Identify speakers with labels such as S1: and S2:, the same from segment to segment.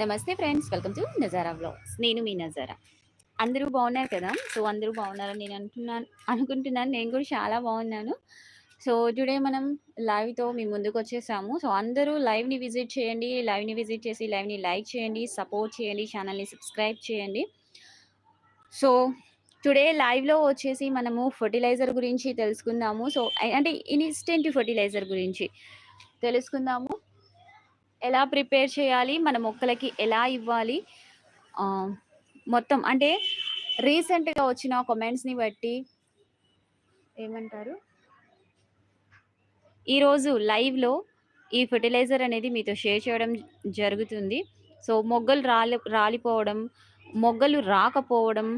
S1: నమస్తే friends welcome to Nazara blogs నేను మీ నజారా. అందరూ బాగున్నారు కదా? సో అందరూ బాగున్నారని నేను అంటున్నాను అనుకుంటున్నాను. నేను కూడా చాలా బాగున్నాను. సో టుడే మనం లైవ్తో మీ ముందుకు వచ్చేసాము. సో అందరూ లైవ్ని విజిట్ చేయండి లైవ్ని విజిట్ చేసి లైవ్ని లైక్ చేయండి సపోర్ట్ చేయండి ఛానల్ని సబ్స్క్రైబ్ చేయండి. సో టుడే లైవ్లో వచ్చేసి మనము ఫర్టిలైజర్ గురించి తెలుసుకుందాము. సో అంటే ఇన్స్టెంట్ ఫర్టిలైజర్ గురించి తెలుసుకుందాము. ఎలా ప్రిపేర్ చేయాలి మన మొక్కలకి ఎలా ఇవ్వాలి మొత్తం అంటే రీసెంట్గా వచ్చిన కామెంట్స్ని బట్టి ఏమంటారు? ఈరోజు లైవ్లో ఈ ఫర్టిలైజర్ అనేది మీతో షేర్ చేయడం జరుగుతుంది. సో మొగ్గలు రాలి రాలిపోవడం మొగ్గలు రాకపోవడం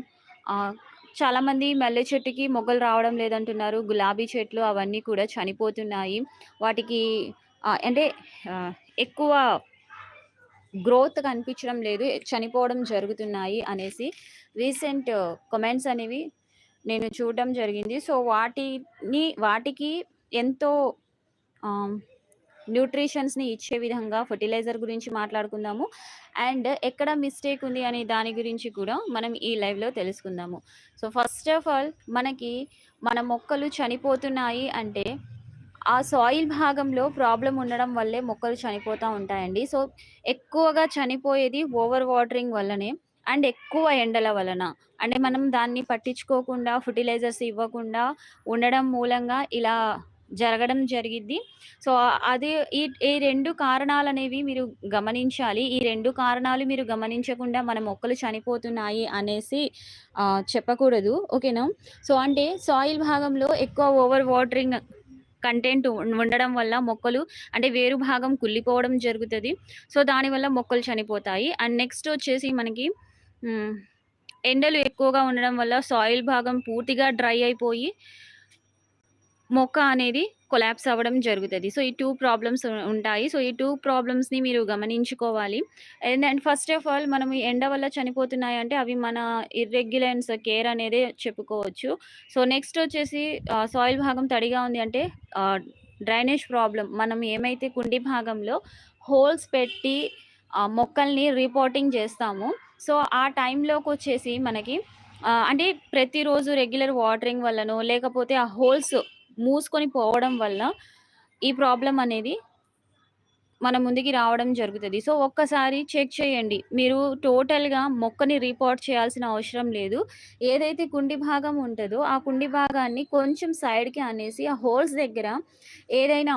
S1: చాలామంది మల్లె చెట్టుకి మొగ్గలు రావడం లేదంటున్నారు. గులాబీ చెట్లు అవన్నీ కూడా చనిపోతున్నాయి. వాటికి అంటే ఎక్కువ గ్రోత్ కనిపించడం లేదు చనిపోవడం జరుగుతున్నాయి అనేసి రీసెంట్ కమెంట్స్ అనేవి నేను చూడడం జరిగింది. సో వాటిని వాటికి ఎంతో న్యూట్రిషన్స్ని ఇచ్చే విధంగా ఫర్టిలైజర్ గురించి మాట్లాడుకుందాము. అండ్ ఎక్కడ మిస్టేక్ ఉంది అనే దాని గురించి కూడా మనం ఈ లైవ్లో తెలుసుకుందాము. సో ఫస్ట్ ఆఫ్ ఆల్ మనకి మన మొక్కలు చనిపోతున్నాయి అంటే ఆ సాయిల్ భాగంలో ప్రాబ్లం ఉండడం వల్లే మొక్కలు చనిపోతూ ఉంటాయండి. సో ఎక్కువగా చనిపోయేది ఓవర్ వాటరింగ్ వల్లనే అండ్ ఎక్కువ ఎండల వలన. అంటే మనం దాన్ని పట్టించుకోకుండా ఫర్టిలైజర్స్ ఇవ్వకుండా ఉండడం మూలంగా ఇలా జరగడం జరిగింది సో అది ఈ ఈ రెండు కారణాలు అనేవి మీరు గమనించాలి. ఈ రెండు కారణాలు మీరు గమనించకుండా మన మొక్కలు చనిపోతున్నాయి అనేసి చెప్పకూడదు. ఓకేనా? సో అంటే సాయిల్ భాగంలో ఎక్కువ ఓవర్ వాటరింగ్ కంటెంట్ ఉండడం వల్ల మొక్కలు అంటే వేరు భాగం కుళ్ళిపోవడం జరుగుతుంది. సో దానివల్ల మొక్కలు చనిపోతాయి. అండ్ నెక్స్ట్ వచ్చేసి మనకి ఎండలు ఎక్కువగా ఉండడం వల్ల సాయిల్ భాగం పూర్తిగా డ్రై అయిపోయి మొక్క అనేది కొలాప్స్ అవ్వడం జరుగుతుంది. సో ఈ టూ ప్రాబ్లమ్స్ ఉంటాయి. సో ఈ టూ ప్రాబ్లమ్స్ని మీరు గమనించుకోవాలి. And and first of all మనం ఎండ వల్ల చనిపోతున్నాయి అంటే అవి మన ఇర్రెగ్యులెన్స్ కేర్ అనేది చెప్పుకోవచ్చు. సో నెక్స్ట్ వచ్చేసి సాయిల్ భాగం తడిగా ఉంది అంటే డ్రైనేజ్ ప్రాబ్లం మనం ఏమైతే కుండి భాగంలో హోల్స్ పెట్టి మొక్కల్ని రిపోర్టింగ్ చేస్తాము సో ఆ టైంలోకి వచ్చేసి మనకి అంటే ప్రతిరోజు రెగ్యులర్ వాటరింగ్ వల్లనో లేకపోతే ఆ హోల్స్ మూసుకొని పోవడం వల్ల ఈ ప్రాబ్లం అనేది మన ముందుకి రావడం జరుగుతుంది. సో ఒక్కసారి చెక్ చేయండి. మీరు టోటల్గా మొక్కని రిపోర్ట్ చేయాల్సిన అవసరం లేదు. ఏదైతే కుండి భాగం ఉంటుందో ఆ కుండి భాగాన్ని కొంచెం సైడ్కి అనేసి ఆ హోల్స్ దగ్గర ఏదైనా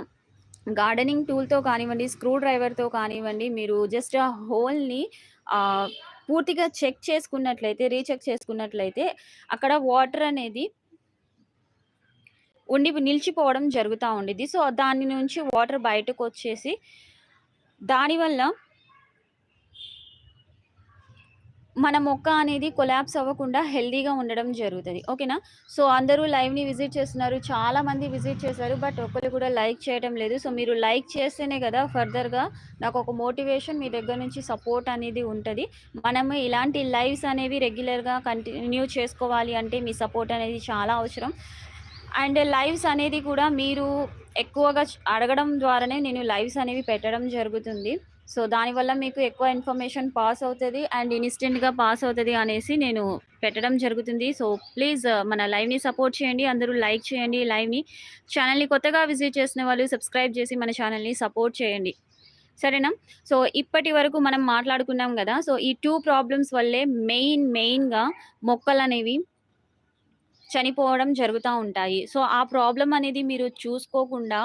S1: గార్డెనింగ్ టూల్తో కానివ్వండి స్క్రూ డ్రైవర్తో కానివ్వండి మీరు జస్ట్ ఆ హోల్ని పూర్తిగా చెక్ చేసుకున్నట్లయితే రీచెక్ చేసుకున్నట్లయితే అక్కడ వాటర్ అనేది ఉండి నిలిచిపోవడం జరుగుతూ ఉండేది. సో దాని నుంచి వాటర్ బయటకు వచ్చేసి దానివల్ల మన మొక్క అనేది కొలాప్స్ అవ్వకుండా హెల్దీగా ఉండడం జరుగుతుంది. ఓకేనా? సో అందరూ లైవ్ని విజిట్ చేస్తున్నారు. చాలా మంది విజిట్ చేశారు బట్ ఒక్కరు కూడా లైక్ చేయడం లేదు. సో మీరు లైక్ చేస్తేనే కదా ఫర్దర్గా నాకు ఒక మోటివేషన్ మీ దగ్గర నుంచి సపోర్ట్ అనేది ఉంటుంది. మనము ఇలాంటి లైవ్స్ అనేవి రెగ్యులర్గా కంటిన్యూ చేసుకోవాలి అంటే మీ సపోర్ట్ అనేది చాలా అవసరం. అండ్ లైవ్స్ అనేది కూడా మీరు ఎక్కువగా అడగడం ద్వారానే నేను లైవ్స్ అనేవి పెట్టడం జరుగుతుంది. సో దానివల్ల మీకు ఎక్కువ ఇన్ఫర్మేషన్ పాస్ అవుతుంది అండ్ ఇన్స్టెంట్గా పాస్ అవుతుంది అనేసి నేను పెట్టడం జరుగుతుంది. సో ప్లీజ్ మన లైవ్ని సపోర్ట్ చేయండి. అందరూ లైక్ చేయండి లైవ్ని. ఛానల్ని కొత్తగా విజిట్ చేసిన వాళ్ళు సబ్స్క్రైబ్ చేసి మన ఛానల్ని సపోర్ట్ చేయండి. సరేనా? సో ఇప్పటి వరకు మనం మాట్లాడుకున్నాం కదా. సో ఈ టూ ప్రాబ్లమ్స్ వల్లే మెయిన్ మెయిన్గా మొక్కలు అనేవి చనిపోవడం జరుగుతూ ఉంటాయి. సో ఆ ప్రాబ్లం అనేది మీరు చూసుకోకుండా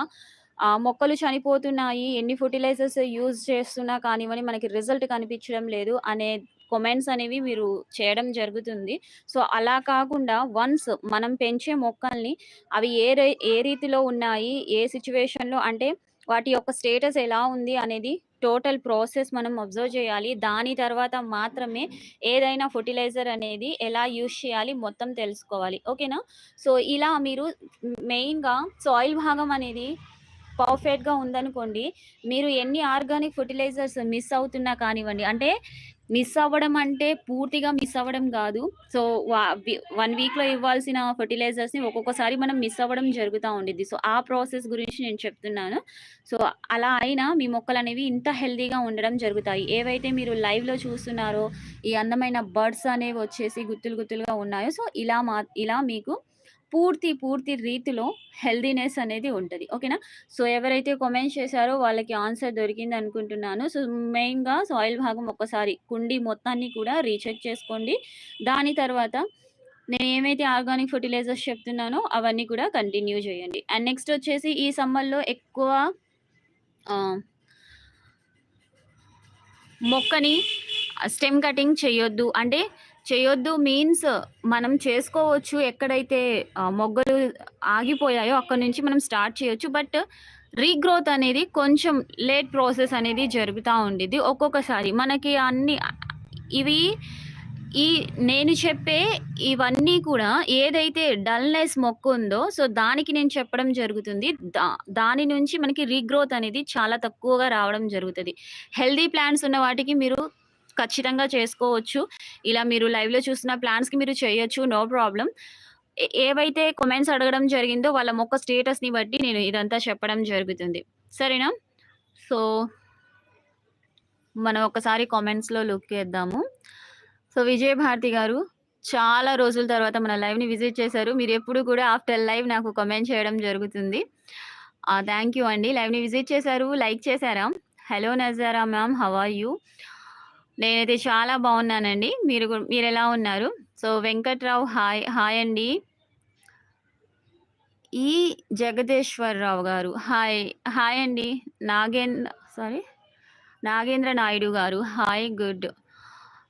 S1: ఆ మొక్కలు చనిపోతున్నాయి ఎన్ని ఫర్టిలైజర్స్ యూజ్ చేస్తున్నా కానివ్వని మనకి రిజల్ట్ కనిపించడం లేదు అనే కొమెంట్స్ అనేవి మీరు చేయడం జరుగుతుంది. సో అలా కాకుండా వన్స్ మనం పెంచే మొక్కల్ని అవి ఏ రే ఏ రీతిలో ఉన్నాయి ఏ సిచ్యువేషన్లో అంటే వాటి యొక్క స్టేటస్ ఎలా ఉంది అనేది టోటల్ ప్రాసెస్ మనం అబ్జర్వ్ చేయాలి. దాని తర్వాత మాత్రమే ఏదైనా ఫర్టిలైజర్ అనేది ఎలా యూజ్ చేయాలి మొత్తం తెలుసుకోవాలి. ఓకేనా? సో ఇలా మీరు మెయిన్గా సాయిల్ భాగం అనేది పర్ఫెక్ట్గా ఉందనుకోండి మీరు ఎన్ని ఆర్గానిక్ ఫర్టిలైజర్స్ మిస్ అవుతున్నా కానివ్వండి అంటే మిస్ అవ్వడం అంటే పూర్తిగా మిస్ అవ్వడం కాదు. సో, వా వి 1 వీక్‌లో ఇవ్వాల్సిన ఫెర్టిలైజర్స్‌ని ఒక్కొక్కసారి మనం మిస్ అవ్వడం జరుగుతూ ఉండిద్ది. సో, ఆ ప్రాసెస్ గురించి నేను చెప్తున్నాను. సో, అలా అయినా మీ మొక్కలనేవి ఇంత హెల్దీగా ఉండడం జరుగుతాయి. ఏవైతే మీరు లైవ్‌లో చూస్తున్నారో, ఈ అందమైన బర్డ్స్ అనేవి వచ్చేసి గుత్తులు గుత్తులుగా ఉన్నాయో, సో, ఇలా మా ఇలా మీకు పూర్తి, పూర్తి రీతిలో హెల్దీనెస్ అనేది ఉంటుంది ఓకేనా? సో, ఎవరైతే కామెంట్స్ చేశారో వాళ్ళకి ఆన్సర్ దొరికింది అనుకుంటున్నాను సో, మెయిన్‌గా సాయిల్ భాగం ఒక్కసారి కుండీ మొత్తాన్ని కూడా రీచెక్ చేసుకోండి. దాని తర్వాత నేను ఏమైతే ఆర్గానిక్ ఫెర్టిలైజర్స్ చెప్తున్నానో అవన్నీ కూడా కంటిన్యూ చేయండి. అండ్ నెక్స్ట్ వచ్చేసి ఈ సమ్మర్‌లో ఎక్కువ మొక్కని స్టెమ్ కటింగ్ చేయొద్దు. అంటే చేయొద్దు మీన్స్ మనం చేసుకోవచ్చు. ఎక్కడైతే మొగ్గలు ఆగిపోయాయో అక్కడ నుంచి మనం స్టార్ట్ చేయొచ్చు. బట్ రీగ్రోత్ అనేది కొంచెం లేట్ ప్రాసెస్ అనేది జరుగుతూ ఉండిద్ది. ఒక్కొక్కసారి మనకి అన్ని ఇవి ఈ నేను చెప్పే ఇవన్నీ కూడా ఏదైతే డల్‌నెస్ మొక్క ఉందో సో, దానికి నేను చెప్పడం జరుగుతుంది. దా దాని నుంచి మనకి రీగ్రోత్ అనేది చాలా తక్కువగా రావడం జరుగుతుంది హెల్దీ ప్లాంట్స్ ఉన్న వాటికి మీరు ఖచ్చితంగా చేసుకోవచ్చు. ఇలా మీరు లైవ్‌లో చూసిన ప్లాన్స్కి మీరు చేయొచ్చు. నో ప్రాబ్లం ఏవైతే కామెంట్స్ అడగడం జరిగిందో వాళ్ళ మొక్క స్టేటస్‌ని బట్టి నేను ఇదంతా చెప్పడం జరుగుతుంది. సరేనా? సో మనం ఒకసారి కామెంట్స్‌లో లుక్ వేద్దాము సో, విజయభారతి గారు చాలా రోజుల తర్వాత మన లైవ్‌ని విజిట్ చేశారు. మీరు ఎప్పుడు కూడా ఆఫ్టర్ లైవ్ నాకు కమెంట్ చేయడం జరుగుతుంది. థ్యాంక్ యూ అండి. లైవ్‌ని విజిట్ చేశారు. లైక్ చేశారా? Hello Nazara ma'am how are you? నేనైతే చాలా బాగున్నానండి. మీరు మీరు మీరెలా ఉన్నారు? So, Venkatrao hi. హాయ్ అండి. ఈ జగదేశ్వరరావు గారు హాయ్. హాయ్ అండి. Nagendra sorry Nagendra Naidu garu hi. Good.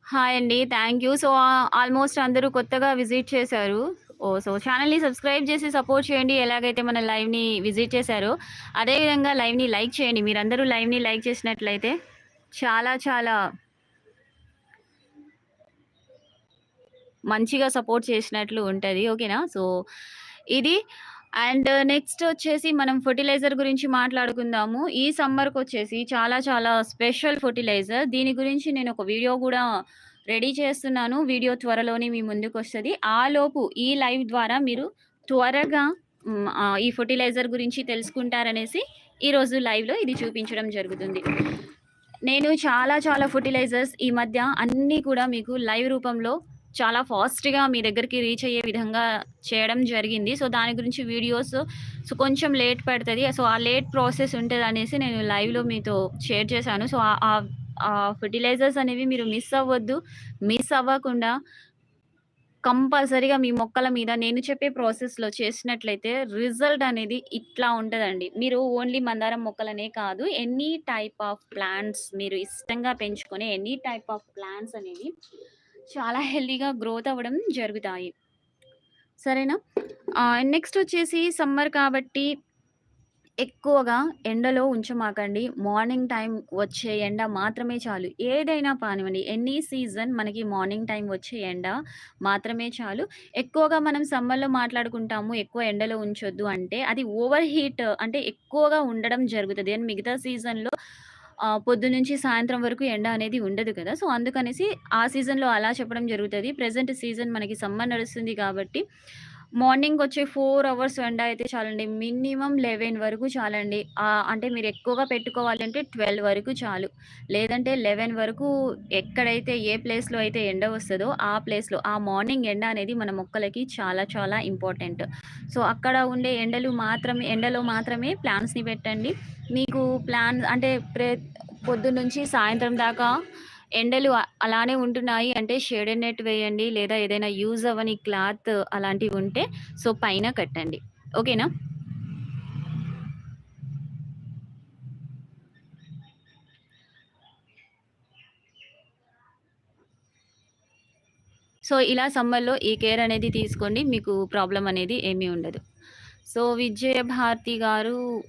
S1: Hi అండి. Thank you. సో, ఆల్మోస్ట్ అందరూ కొత్తగా విజిట్ చేశారు. ఓ సో, ఛానల్ని సబ్స్క్రైబ్ చేసి సపోర్ట్ చేయండి. ఎలాగైతే మన లైవ్‌ని విజిట్ చేశారో అదే విధంగా లైవ్‌ని లైక్ చేయండి. మీరందరూ లైవ్‌ని లైక్ చేసినట్లయితే చాలా చాలా మంచిగా సపోర్ట్ చేసినట్లు ఉంటుంది ఓకేనా? సో, ఇది అండ్ నెక్స్ట్ వచ్చేసి మనం ఫెర్టిలైజర్ గురించి మాట్లాడుకుందాము. ఈ సమ్మర్‌కొచ్చేసి చాలా చాలా స్పెషల్ ఫర్టిలైజర్ దీని గురించి నేను ఒక వీడియో కూడా రెడీ చేస్తున్నాను. వీడియో త్వరలోనే మీ ముందుకొస్తది. ఆలోపు ఈ లైవ్ ద్వారా మీరు త్వరగా ఈ ఫెర్టిలైజర్ గురించి తెలుసుకుంటారనేసి ఈరోజు లైవ్‌లో ఇది చూపించడం జరుగుతుంది. నేను చాలా చాలా ఫెర్టిలైజర్స్ ఈ మధ్య అన్నీ కూడా మీకు లైవ్ రూపంలో చాలా ఫాస్ట్‌గా మీ దగ్గరికి రీచ్ అయ్యే విధంగా చేయడం జరిగింది. సో, దాని గురించి వీడియోస్ సో, కొంచెం లేట్ పడుతుంది సో, ఆ లేట్ ప్రాసెస్ ఉంటుంది అనేసి నేను లైవ్‌లో మీతో షేర్ చేశాను. సో, ఆ ఫర్టిలైజర్స్ అనేవి మీరు మిస్ అవ్వద్దు. మిస్ అవ్వకుండా కంపల్సరీగా మీ మొక్కల మీద నేను చెప్పే ప్రాసెస్‌లో చేసినట్లయితే రిజల్ట్ అనేది ఇట్లా ఉంటుందండి మీరు ఓన్లీ మందారం మొక్కలనే కాదు ఎనీ టైప్ ఆఫ్ ప్లాంట్స్ మీరు ఇష్టంగా పెంచుకునే ఎనీ టైప్ ఆఫ్ ప్లాంట్స్ అనేవి చాలా హెల్తీగా గ్రోత్ అవ్వడం జరుగుతాయి. సరేనా? నెక్స్ట్ వచ్చేసి సమ్మర్ కాబట్టి ఎక్కువగా ఎండలో ఉంచమాకండి. మార్నింగ్ టైం వచ్చే ఎండ మాత్రమే చాలు. ఏదైనా పానివ్వండి ఎనీ సీజన్ మనకి మార్నింగ్ టైం వచ్చే ఎండ మాత్రమే చాలు. ఎక్కువగా మనం సమ్మర్‌లో మాట్లాడుకుంటాము. ఎక్కువ ఎండలో ఉంచొద్దు అంటే అది ఓవర్ హీట్ అంటే ఎక్కువగా ఉండడం జరుగుతుంది అండ్ మిగతా సీజన్‌లో పొద్దునుంచి సాయంత్రం వరకు ఎండ అనేది ఉండదు కదా! సో, అందుకనేసి ఆ సీజన్‌లో అలా చెప్పడం జరుగుతుంది ప్రజెంట్ సీజన్ మనకి సమ్మర్ నడుస్తుంది కాబట్టి మార్నింగ్ వచ్చే ఫోర్ అవర్స్ ఎండ అయితే చాలండి. మినిమమ్ 11 వరకు చాలండి. అంటే మీరు ఎక్కువగా పెట్టుకోవాలంటే 12 వరకు చాలు. లేదంటే 11 వరకు ఎక్కడైతే ఏ ప్లేస్‌లో అయితే ఎండ వస్తుందో ఆ ప్లేస్‌లో ఆ మార్నింగ్ ఎండ అనేది మన మొక్కలకి చాలా చాలా ఇంపార్టెంట్. సో, అక్కడ ఉండే ఎండలు మాత్రమే ఎండలో మాత్రమే ప్లాన్స్ని పెట్టండి. మీకు ప్లాన్ అంటే ప్రే పొద్దున్నుంచి సాయంత్రం దాకా ఎండలు అలానే ఉంటున్నాయి అంటే షేడెడ్ నెట్ వేయండి. లేదా ఏదైనా యూజ్ అవ్వని క్లాత్ అలాంటివి ఉంటే సో, పైన కట్టండి. ఓకేనా? సో, ఇలా సమ్మర్‌లో ఈ కేర్ అనేది తీసుకోండి. మీకు ప్రాబ్లం అనేది ఏమీ ఉండదు. సో, విజయభారతి గారు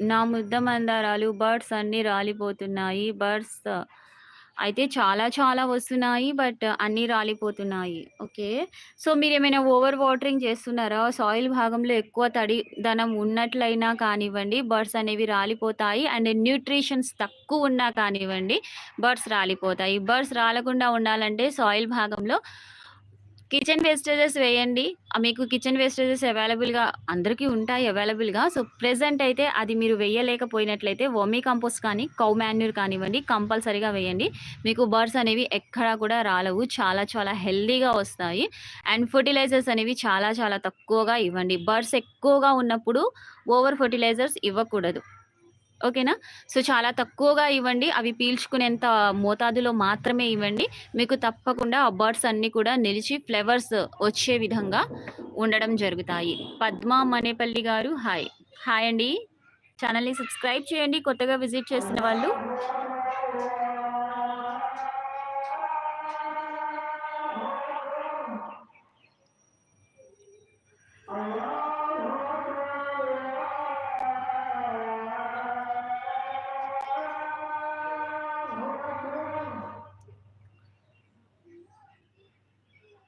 S1: నా ముద్ద మందారాలు బర్డ్స్ అన్నీ రాలిపోతున్నాయి. బర్డ్స్ అయితే చాలా చాలా వస్తున్నాయి. బట్ అన్నీ రాలిపోతున్నాయి. ఓకే. సో, మీరు ఏమైనా ఓవర్ వాటరింగ్ చేస్తున్నారా? సాయిల్ భాగంలో ఎక్కువ తడి ధనం ఉన్నట్లయినా కానివ్వండి, బర్డ్స్ అనేవి రాలిపోతాయి. అండ్ న్యూట్రిషన్స్ తక్కువ ఉన్నా కానివ్వండి, బర్డ్స్ రాలిపోతాయి. బర్డ్స్ రాలకుండా ఉండాలంటే సాయిల్ భాగంలో కిచెన్ వేస్టేజెస్ వేయండి. మీకు కిచెన్ వేస్టేజెస్ అవైలబుల్‌గా అందరికీ ఉంటాయి అవైలబుల్‌గా. సో, ప్రెజెంట్ అయితే అది మీరు వేయలేకపోయినట్లయితే వర్మీ కంపోస్ట్ కానీ, కౌ మాన్యూర్ కానివ్వండి కంపల్సరీగా వేయండి. మీకు బర్డ్స్ అనేవి ఎక్కడా కూడా రాలవు. చాలా చాలా హెల్దీగా వస్తాయి. అండ్ ఫర్టిలైజర్స్ అనేవి చాలా చాలా తక్కువగా ఇవ్వండి. బర్డ్స్ ఎక్కువగా ఉన్నప్పుడు ఓవర్ ఫర్టిలైజర్స్ ఇవ్వకూడదు. ఓకేనా? సో, చాలా తక్కువగా ఇవ్వండి. అవి పీల్చుకునేంత మోతాదులో మాత్రమే ఇవ్వండి. మీకు తప్పకుండా ఆ బర్డ్స్ అన్నీ కూడా నిలిచి ఫ్లవర్స్ వచ్చే విధంగా ఉండడం జరుగుతాయి. పద్మ మనేపల్లి గారు హాయ్. హాయ్ అండి. ఛానల్ని సబ్స్క్రైబ్ చేయండి కొత్తగా విజిట్ చేసిన వాళ్ళు.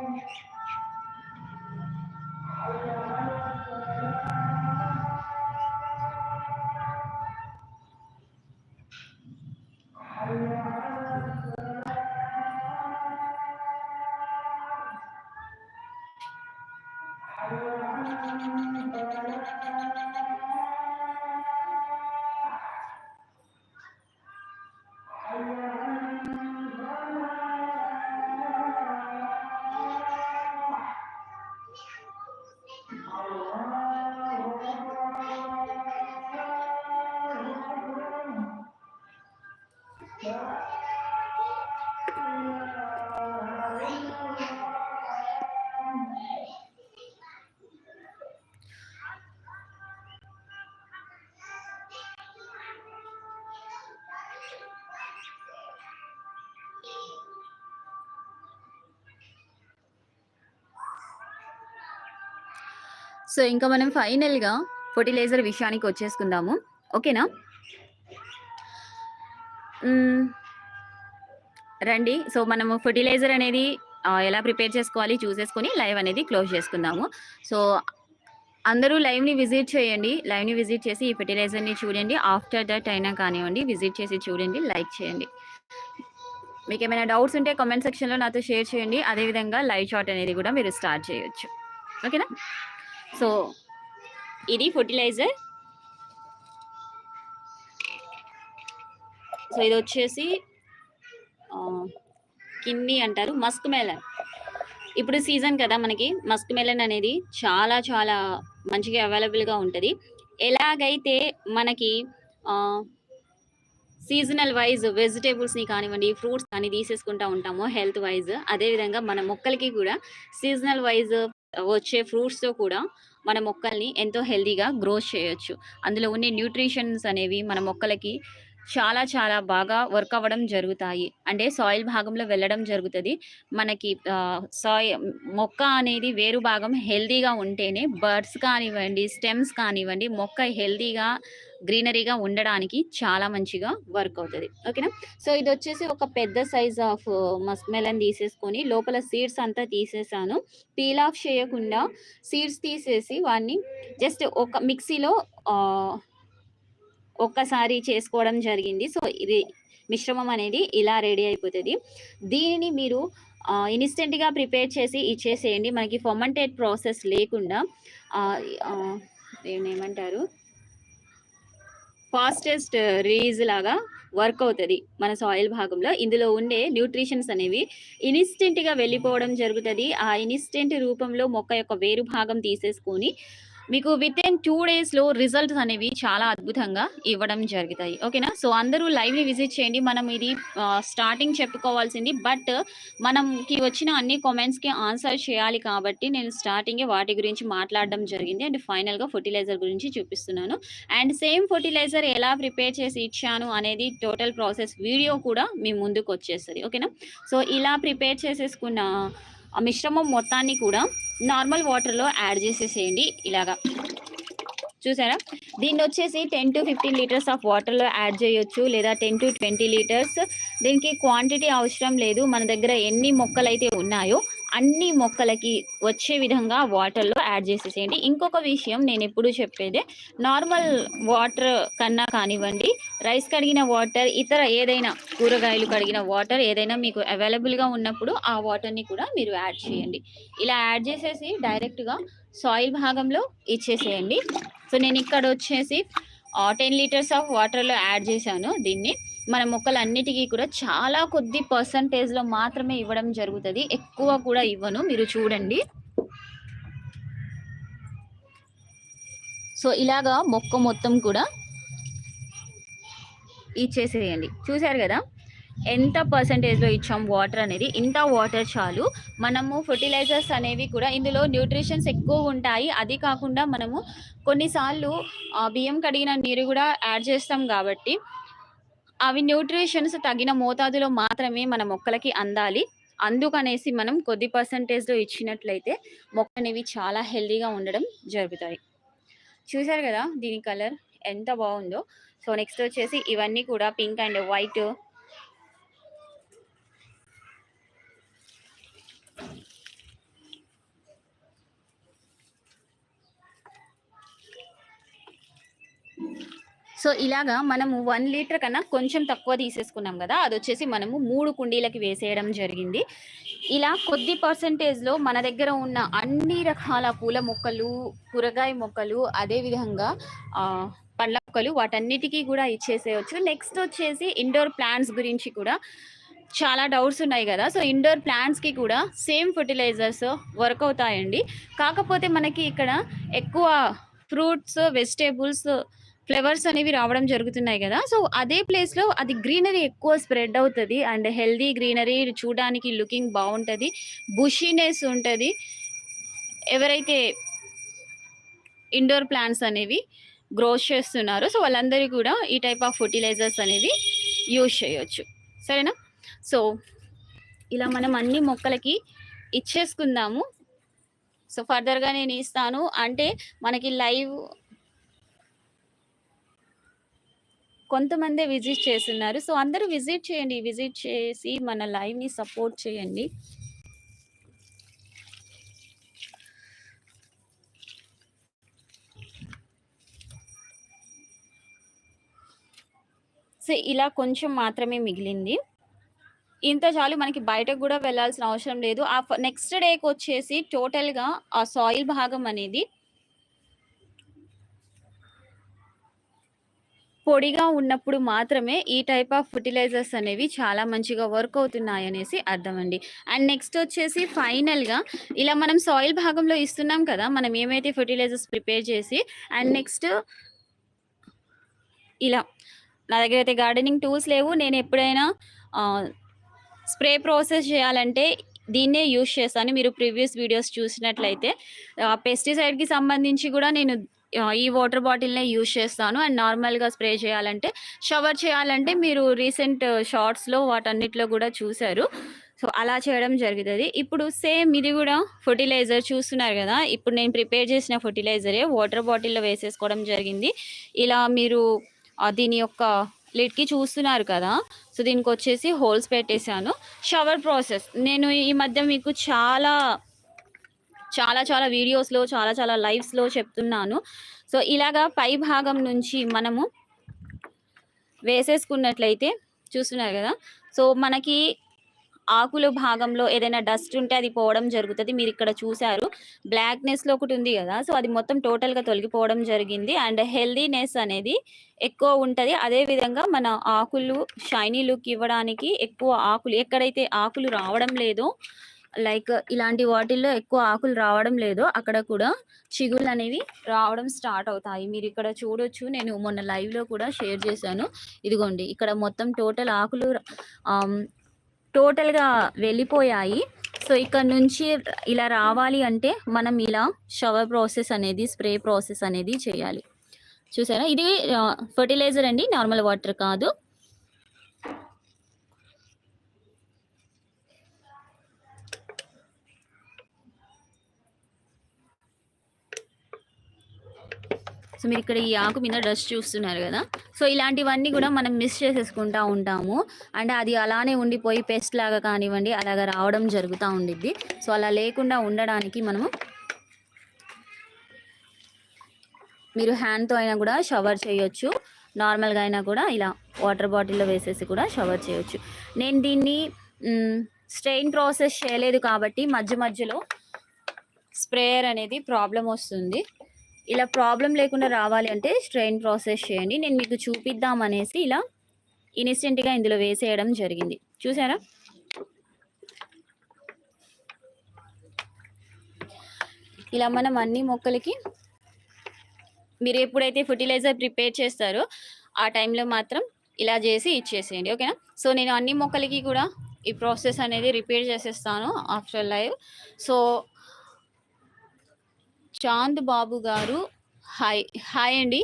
S1: Obrigada. సో, ఇంకా మనం ఫైనల్‌గా ఫెర్టిలైజర్ విషయానికి వచ్చేసుకుందాము. ఓకేనా? రండి. సో, మనము ఫెర్టిలైజర్ అనేది ఎలా ప్రిపేర్ చేసుకోవాలి చూసేసుకొని లైవ్ అనేది క్లోజ్ చేసుకుందాము. సో, అందరూ లైవ్‌ని విజిట్ చేయండి. లైవ్‌ని విజిట్ చేసి ఈ ఫెర్టిలైజర్‌ని చూడండి. ఆఫ్టర్ దట్ అయినా కానివ్వండి విజిట్ చేసి చూడండి. లైక్ చేయండి. మీకు ఏమైనా డౌట్స్ ఉంటే కామెంట్ సెక్షన్‌లో నాతో షేర్ చేయండి. అదేవిధంగా లైవ్ షాట్ అనేది కూడా మీరు స్టార్ట్ చేయొచ్చు. ఓకేనా? సో, ఇది ఫర్టిలైజర్ సో, ఇది వచ్చేసి కిన్ని అంటారు. Musk melon. ఇప్పుడు సీజన్ కదా మనకి మస్క్ మెలన్ అనేది చాలా చాలా మంచిగా అవైలబుల్‌గా ఉంటుంది ఎలాగైతే మనకి సీజనల్ వైస్ వెజిటేబుల్స్ని కానివ్వండి, ఫ్రూట్స్ కానీ తీసేసుకుంటా ఉంటామో హెల్త్ వైజ్ అదే విధంగా మన మొక్కలకి కూడా సీజనల్ వైజ్ వచ్చే ఫ్రూట్స్‌తో కూడా మన మొక్కల్ని ఎంతో హెల్దీగా గ్రో చేయొచ్చు. అందులో ఉండే న్యూట్రిషన్స్ అనేవి మన మొక్కలకి చాలా చాలా బాగా వర్క్ అవ్వడం జరుగుతాయి. అంటే సాయిల్ భాగంలో వెళ్ళడం జరుగుతుంది మనకి సాయి మొక్క అనేది వేరు భాగం హెల్తీగా ఉంటేనే బర్డ్స్ కానివ్వండి, స్టెమ్స్ కానివ్వండి మొక్క హెల్తీగా, గ్రీనరీగా ఉండడానికి చాలా మంచిగా వర్క్ అవుతుంది ఓకేనా? సో, ఇది వచ్చేసి ఒక పెద్ద సైజ్ ఆఫ్ మస్మెలన్ తీసేసుకొని లోపల సీడ్స్ అంతా తీసేసాను. పీల్ ఆఫ్ చేయకుండా సీడ్స్ తీసేసి వాడిని జస్ట్ ఒక మిక్సీలో ఒక్కసారి చేసుకోవడం జరిగింది. సో, ఇది మిశ్రమం అనేది ఇలా రెడీ అయిపోతుంది దీనిని మీరు ఇన్స్టెంట్గా ప్రిపేర్ చేసి ఇచ్చేసేయండి. మనకి ఫర్మెంటెడ్ ప్రాసెస్ లేకుండా ఏమంటారు ఫాస్టెస్ట్ రిలీజ్ లాగా వర్క్ అవుతుంది మన సాయిల్ భాగంలో ఇందులో ఉండే న్యూట్రిషన్స్ అనేవి ఇన్స్టెంట్గా వెళ్ళిపోవడం జరుగుతుంది ఆ ఇన్స్టెంట్ రూపంలో మొక్క యొక్క వేరు భాగం తీసేసుకొని మీకు విత్ ఇన్ టూ డేస్లో రిజల్ట్స్ అనేవి చాలా అద్భుతంగా ఇవ్వడం జరుగుతాయి. ఓకేనా సో అందరూ లైవ్ని విజిట్ చేయండి. మనం ఇది స్టార్టింగ్ చెప్పుకోవాల్సింది. బట్ మనంకి వచ్చిన అన్ని కామెంట్స్కి ఆన్సర్ చేయాలి కాబట్టి నేను స్టార్టింగే వాటి గురించి మాట్లాడడం జరిగింది. అండ్ ఫైనల్గా ఫర్టిలైజర్ గురించి చూపిస్తున్నాను. అండ్ సేమ్ ఫర్టిలైజర్ ఎలా ప్రిపేర్ చేసి ఇచ్చాను అనేది టోటల్ ప్రాసెస్ వీడియో కూడా మీ ముందుకు వచ్చేస్తుంది. ఓకేనా సో ఇలా ప్రిపేర్ చేసేసుకున్న ఆ మిశ్రమం మొత్తాన్ని కూడా నార్మల్ వాటర్లో యాడ్ చేసేసేయండి ఇలాగా. చూసారా? దీన్ని వచ్చేసి ten to fifteen litres of వాటర్లో యాడ్ చేయొచ్చు లేదా టెన్ టు ట్వంటీ లీటర్స్ దీనికి క్వాంటిటీ అవసరం లేదు. మన దగ్గర ఎన్ని మొక్కలు అయితే ఉన్నాయో అన్ని మొక్కలకి వచ్చే విధంగా వాటర్లో యాడ్ చేసేసేయండి. ఇంకొక విషయం నేను ఎప్పుడు చెప్పేదే నార్మల్ వాటర్ కన్నా కానివ్వండి రైస్ కడిగిన వాటర్ ఇతర ఏదైనా కూరగాయలు కడిగిన వాటర్ ఏదైనా మీకు అవైలబుల్గా ఉన్నప్పుడు ఆ వాటర్ని కూడా మీరు యాడ్ చేయండి. ఇలా యాడ్ చేసేసి డైరెక్ట్గా సాయిల్ భాగంలో ఇచ్చేసేయండి. సో నేను ఇక్కడ వచ్చేసి టెన్ లీటర్స్ ఆఫ్ వాటర్లో యాడ్ చేశాను దీన్ని. మన మొక్కలన్నిటికీ కూడా చాలా కొద్ది పర్సంటేజ్లో మాత్రమే ఇవ్వడం జరుగుతుంది. ఎక్కువ కూడా ఇవ్వను. మీరు చూడండి. సో ఇలాగా మొక్క మొత్తం కూడా ఇచ్చేసేయండి. చూశారు కదా? ఎంత పర్సంటేజ్లో ఇచ్చాం వాటర్ అనేది? ఇంత వాటర్ చాలు. మనము ఫర్టిలైజర్స్ అనేవి కూడా ఇందులో న్యూట్రిషన్స్ ఎక్కువ ఉంటాయి. అది కాకుండా మనము కొన్నిసార్లు బియ్యం కడిగిన నీరు కూడా యాడ్ చేస్తాం కాబట్టి అవి న్యూట్రిషన్స్ తగిన మోతాదులో మాత్రమే మన మొక్కలకి అందాలి. అందుకనేసి మనం కొద్ది పర్సంటేజ్లో ఇచ్చినట్లయితే మొక్కలు అనేవి చాలా హెల్దీగా ఉండడం జరుగుతాయి. చూసారు కదా దీని కలర్ ఎంత బాగుందో. సో నెక్స్ట్ వచ్చేసి ఇవన్నీ కూడా పింక్ అండ్ వైట్ సో ఇలాగా మనము వన్ లీటర్ కన్నా కొంచెం తక్కువ తీసేసుకున్నాం కదా అది వచ్చేసి మనము మూడు కుండీలకి వేసేయడం జరిగింది. ఇలా కొద్ది పర్సంటేజ్లో మన దగ్గర ఉన్న అన్ని రకాల పూల మొక్కలు కూరగాయ మొక్కలు అదేవిధంగా పండ్ల మొక్కలు వాటన్నిటికీ కూడా ఇచ్చేసేయచ్చు. నెక్స్ట్ వచ్చేసి ఇండోర్ ప్లాంట్స్ గురించి కూడా చాలా డౌట్స్ ఉన్నాయి కదా. సో ఇండోర్ ప్లాంట్స్కి కూడా సేమ్ ఫర్టిలైజర్స్ వర్క్ అవుతాయండి. కాకపోతే మనకి ఇక్కడ ఎక్కువ ఫ్రూట్స్ వెజిటేబుల్స్ ఫ్లవర్స్ అనేవి రావడం జరుగుతున్నాయి కదా. సో అదే ప్లేస్లో అది గ్రీనరీ ఎక్కువ స్ప్రెడ్ అవుతుంది. అండ్ హెల్దీ గ్రీనరీ చూడడానికి లుకింగ్ బాగుంటుంది. బుషీనెస్ ఉంటుంది. ఎవరైతే ఇండోర్ ప్లాంట్స్ అనేవి గ్రోత్ చేస్తున్నారో సో వాళ్ళందరూ కూడా ఈ టైప్ ఆఫ్ ఫర్టిలైజర్స్ అనేవి యూజ్ చేయొచ్చు. సరేనా? సో ఇలా మనం అన్ని మొక్కలకి ఇచ్చేసుకుందాము. సో ఫర్దర్గా నేను ఇస్తాను. అంటే మనకి లైవ్ కొంతమందే విజిట్ చేస్తున్నారు. సో అందరూ విజిట్ చేయండి. విజిట్ చేసి మన లైవ్ని సపోర్ట్ చేయండి. సో ఇలా కొంచెం మాత్రమే మిగిలింది. ఇంత చాలు మనకి బయటకు కూడా వెళ్ళాల్సిన అవసరం లేదు. ఆ నెక్స్ట్ డేకి వచ్చేసి టోటల్గా ఆ సాయిల్ భాగం అనేది పొడిగా ఉన్నప్పుడు మాత్రమే ఈ టైప్ ఆఫ్ ఫర్టిలైజర్స్ అనేవి చాలా మంచిగా వర్క్ అవుతున్నాయి అనేసి అర్థమండి అండ్. నెక్స్ట్ వచ్చేసి ఫైనల్గా ఇలా మనం సాయిల్ భాగంలో ఇస్తున్నాం కదా మనం ఏమైతే ఫర్టిలైజర్స్ ప్రిపేర్ చేసి అండ్ నెక్స్ట్ ఇలా నా దగ్గర అయితే గార్డెనింగ్ టూల్స్ లేవు. నేను ఎప్పుడైనా స్ప్రే ప్రాసెస్ చేయాలంటే దీన్నే యూస్ చేస్తాను. మీరు ప్రీవియస్ వీడియోస్ చూసినట్లయితే పెస్టిసైడ్కి సంబంధించి కూడా నేను ఈ వాటర్ బాటిల్నే యూజ్ చేస్తాను. అండ్ నార్మల్గా స్ప్రే చేయాలంటే షవర్ చేయాలంటే మీరు రీసెంట్ షార్ట్స్లో వాటన్నిటిలో కూడా చూశారు. సో అలా చేయడం జరుగుతుంది. ఇప్పుడు సేమ్ ఇది కూడా ఫర్టిలైజర్ చూస్తున్నారు కదా ఇప్పుడు నేను ప్రిపేర్ చేసిన ఫర్టిలైజరే వాటర్ బాటిల్లో వేసేసుకోవడం జరిగింది. ఇలా మీరు దీని యొక్క లిడ్కి చూస్తున్నారు కదా సో దీనికి వచ్చేసి హోల్స్ పెట్టేశాను. Shower process. నేను ఈ మధ్య మీకు చాలా చాలా చాలా వీడియోస్లో చాలా చాలా లైవ్స్లో చెప్తున్నాను. సో ఇలాగా పై భాగం నుంచి మనము వేసేసుకున్నట్లయితే చూస్తున్నారు కదా. సో మనకి ఆకుల భాగంలో ఏదైనా డస్ట్ ఉంటే అది పోవడం జరుగుతుంది. మీరు ఇక్కడ చూశారు. బ్లాక్‌నెస్‌లో ఒకటి ఉంది కదా. సో, అది మొత్తం టోటల్‌గా తొలగిపోవడం జరిగింది. అండ్ హెల్దీనెస్ అనేది ఎక్కువ ఉంటుంది. అదే విధంగా మన ఆకులు షైనీ లుక్ ఇవ్వడానికి ఎక్కువ ఆకులు ఎక్కడైతే ఆకులు రావడం లేదో లైక్ ఇలాంటి వాటిల్లో ఎక్కువ ఆకులు రావడం లేదో అక్కడ కూడా చిగుళ్ళనేవి రావడం స్టార్ట్ అవుతాయి. మీరు ఇక్కడ చూడొచ్చు. నేను మొన్న లైవ్‌లో కూడా షేర్ చేశాను. ఇదిగోండి ఇక్కడ మొత్తం టోటల్ ఆకులు టోటల్‌గా వెళ్ళిపోయాయి. సో, ఇక్కడ నుంచి ఇలా రావాలి అంటే మనం ఇలా షవర్ ప్రాసెస్ అనేది, స్ప్రే ప్రాసెస్ అనేది చేయాలి. చూసారా? ఇది ఫర్టిలైజర్ ఫెర్టిలైజర్ అండి. నార్మల్ వాటర్ కాదు. సో, మీరు ఇక్కడ ఈ ఆకు మీద డస్ట్ చూస్తున్నారు కదా సో, ఇలాంటివన్నీ కూడా మనం మిస్ చేసేసుకుంటా ఉంటాము. అండ్ అది అలానే ఉండిపోయి పెస్ట్ లాగా కానివ్వండి, అలాగా రావడం జరుగుతూ ఉండిద్ది. సో, అలా లేకుండా ఉండడానికి మనము మీరు హ్యాండ్‌తో అయినా కూడా షవర్ చేయొచ్చు. నార్మల్‌గా అయినా కూడా ఇలా వాటర్ బాటిల్‌లో వేసేసి కూడా షవర్ చేయొచ్చు. నేను దీన్ని స్ట్రెయిన్ ప్రాసెస్ చేయలేదు కాబట్టి మధ్య మధ్యలో స్ప్రేయర్ అనేది ప్రాబ్లం వస్తుంది. ఇలా ప్రాబ్లం లేకుండా రావాలి అంటే స్ట్రెయిన్ ప్రాసెస్ చేయండి. నేను మీకు చూపిద్దాం అనేసి ఇలా ఇన్‌స్టెంట్‌గా ఇందులో వేసేయడం జరిగింది. చూసారా? ఇలా మనం అన్ని మొక్కలకి మీరు ఎప్పుడైతే ఫెర్టిలైజర్ ప్రిపేర్ చేస్తారో ఆ టైంలో మాత్రం ఇలా చేసి ఇచ్చేసేయండి. ఓకేనా? సో, నేను అన్ని మొక్కలకి కూడా ఈ ప్రాసెస్ అనేది రిపేర్ చేసేస్తాను after live. So Chand Babu garu hi. Hi అండి.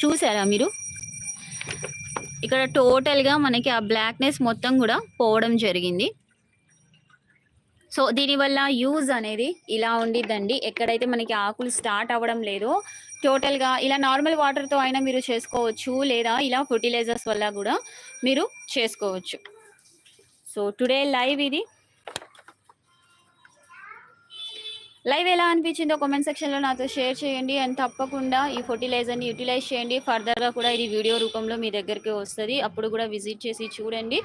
S1: చూసారా మీరు? ఇక్కడ టోటల్‌గా మనకి ఆ బ్లాక్‌నెస్ మొత్తం కూడా పోవడం జరిగింది. సో, దీనివల్ల యూజ్ అనేది ఇలా ఉండిద్దండి. ఎక్కడైతే మనకి ఆకులు స్టార్ట్ అవ్వడం లేదో టోటల్‌గా ఇలా నార్మల్ వాటర్‌తో అయినా మీరు చేసుకోవచ్చు. లేదా ఇలా ఫెర్టిలైజర్స్ వల్ల కూడా మీరు చేసుకోవచ్చు. సో, టుడే లైవ్ ఇది. లైవ్ ఎలా అనిపించిందో కామెంట్ సెక్షన్‌లో నాతో షేర్ చేయండి. అండ్ తప్పకుండా ఈ ఫర్టిలైజర్ని యుటిలైజ్ చేయండి. ఫర్దర్‌గా కూడా ఇది వీడియో రూపంలో మీ దగ్గరికి వస్తుంది అప్పుడు కూడా విజిట్ చేసి చూడండి.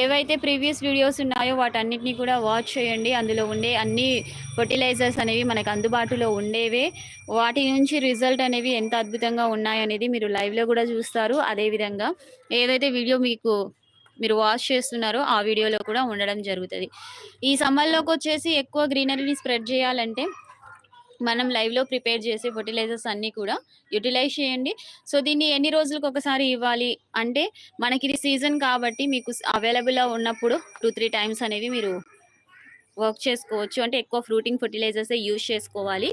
S1: ఏవైతే ప్రీవియస్ వీడియోస్ ఉన్నాయో వాటన్నిటిని కూడా వాచ్ చేయండి. అందులో ఉండే అన్ని ఫెర్టిలైజర్స్ అనేవి మనకు అందుబాటులో ఉండేవే. వాటి నుంచి రిజల్ట్ అనేవి ఎంత అద్భుతంగా ఉన్నాయనేది మీరు లైవ్‌లో కూడా చూస్తారు. అదేవిధంగా ఏదైతే వీడియో మీకు మీరు వాష్ చేస్తున్నారో ఆ వీడియోలో కూడా ఉండడం జరుగుతుంది ఈ సమ్మర్లోకి వచ్చేసి ఎక్కువ గ్రీనరీని స్ప్రెడ్ చేయాలంటే మనం లైవ్‌లో ప్రిపేర్ చేసే ఫెర్టిలైజర్స్ అన్నీ కూడా యుటిలైజ్ చేయండి. సో, దీన్ని ఎన్ని రోజులకు ఒకసారి ఇవ్వాలి అంటే మనకి ఇది సీజన్ కాబట్టి మీకు అవైలబుల్గా అవైలబుల్‌లో ఉన్నప్పుడు 2, 3 టైమ్స్ అనేవి మీరు వర్క్ చేసుకోవచ్చు. అంటే ఎక్కువ ఫ్రూటింగ్ ఫెర్టిలైజర్సే యూజ్ చేసుకోవాలి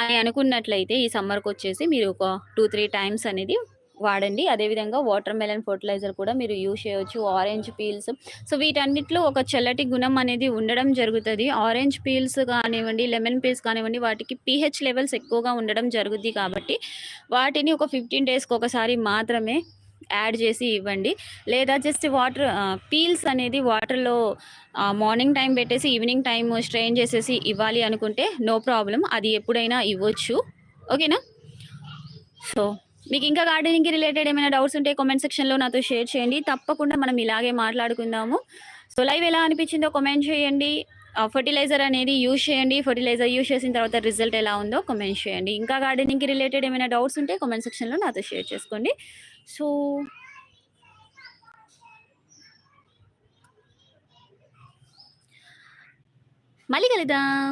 S1: అని అనుకున్నట్లయితే ఈ సమ్మర్‌కొచ్చేసి మీరు ఒక 2, 3 టైమ్స్ అనేది వాడండి. అదేవిధంగా వాటర్ మెలన్ ఫర్టిలైజర్ కూడా మీరు యూజ్ చేయవచ్చు ఆరెంజ్ పీల్స్ సో, వీటన్నిటిలో ఒక చల్లటి గుణం అనేది ఉండడం జరుగుతుంది ఆరెంజ్ పీల్స్ కానివ్వండి, లెమన్ పీల్స్ కానివ్వండి వాటికి పీహెచ్ లెవెల్స్ ఎక్కువగా ఉండడం జరుగుద్ది కాబట్టి వాటిని ఒక 15 డేస్‌కి ఒకసారి మాత్రమే యాడ్ చేసి ఇవ్వండి. లేదా జస్ట్ వాటర్ పీల్స్ అనేది వాటర్‌లో మార్నింగ్ టైం పెట్టేసి ఈవినింగ్ టైం స్ట్రెయిన్ చేసేసి ఇవ్వాలి అనుకుంటే నో ప్రాబ్లం అది ఎప్పుడైనా ఇవ్వచ్చు. ఓకేనా? సో, మీకు ఇంకా గార్డెనింగ్‌కి రిలేటెడ్ ఏమైనా డౌట్స్ ఉంటే కామెంట్ సెక్షన్‌లో నాతో షేర్ చేయండి. తప్పకుండా మనం ఇలాగే మాట్లాడుకుందాము. సో, లైవ్ ఎలా అనిపించిందో కామెంట్ చేయండి. ఫర్టిలైజర్ అనేది యూజ్ చేయండి. ఫర్టిలైజర్ యూజ్ చేసిన తర్వాత రిజల్ట్ ఎలా ఉందో కామెంట్ చేయండి. ఇంకా గార్డెనింగ్‌కి రిలేటెడ్ ఏమైనా డౌట్స్ ఉంటే కామెంట్ సెక్షన్‌లో నాతో షేర్ చేసుకోండి. సో మళ్ళీ కలుద్దాం.